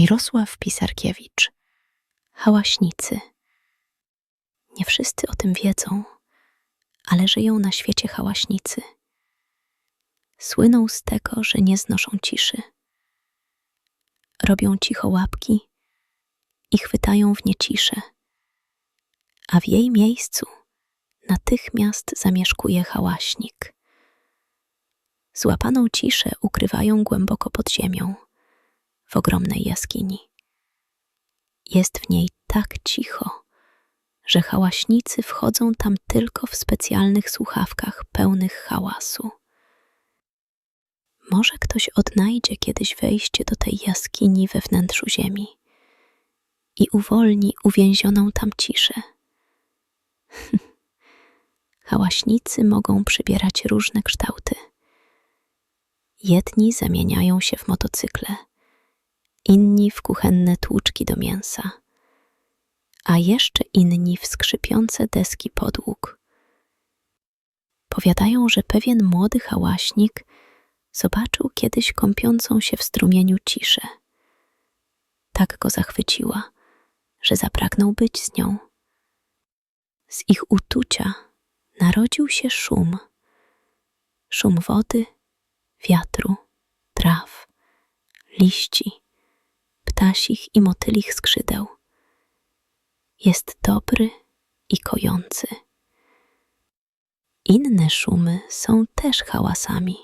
Mirosław Pisarkiewicz. Hałaśnicy. Nie wszyscy o tym wiedzą, ale żyją na świecie hałaśnicy. Słyną z tego, że nie znoszą ciszy. Robią cicho łapki i chwytają w nie ciszę, a w jej miejscu natychmiast zamieszkuje hałaśnik. Złapaną ciszę ukrywają głęboko pod ziemią, w ogromnej jaskini. Jest w niej tak cicho, że hałaśnicy wchodzą tam tylko w specjalnych słuchawkach pełnych hałasu. Może ktoś odnajdzie kiedyś wejście do tej jaskini we wnętrzu ziemi i uwolni uwięzioną tam ciszę. Hałaśnicy mogą przybierać różne kształty. Jedni zamieniają się w motocykle, w kuchenne tłuczki do mięsa, a jeszcze inni w skrzypiące deski podłóg. Powiadają, że pewien młody hałaśnik zobaczył kiedyś kąpiącą się w strumieniu ciszę. Tak go zachwyciła, że zapragnął być z nią. Z ich utucia narodził się szum. Szum wody, wiatru, traw, liści, ptasich i motylich skrzydeł. Jest dobry i kojący. Inne szumy są też hałasami.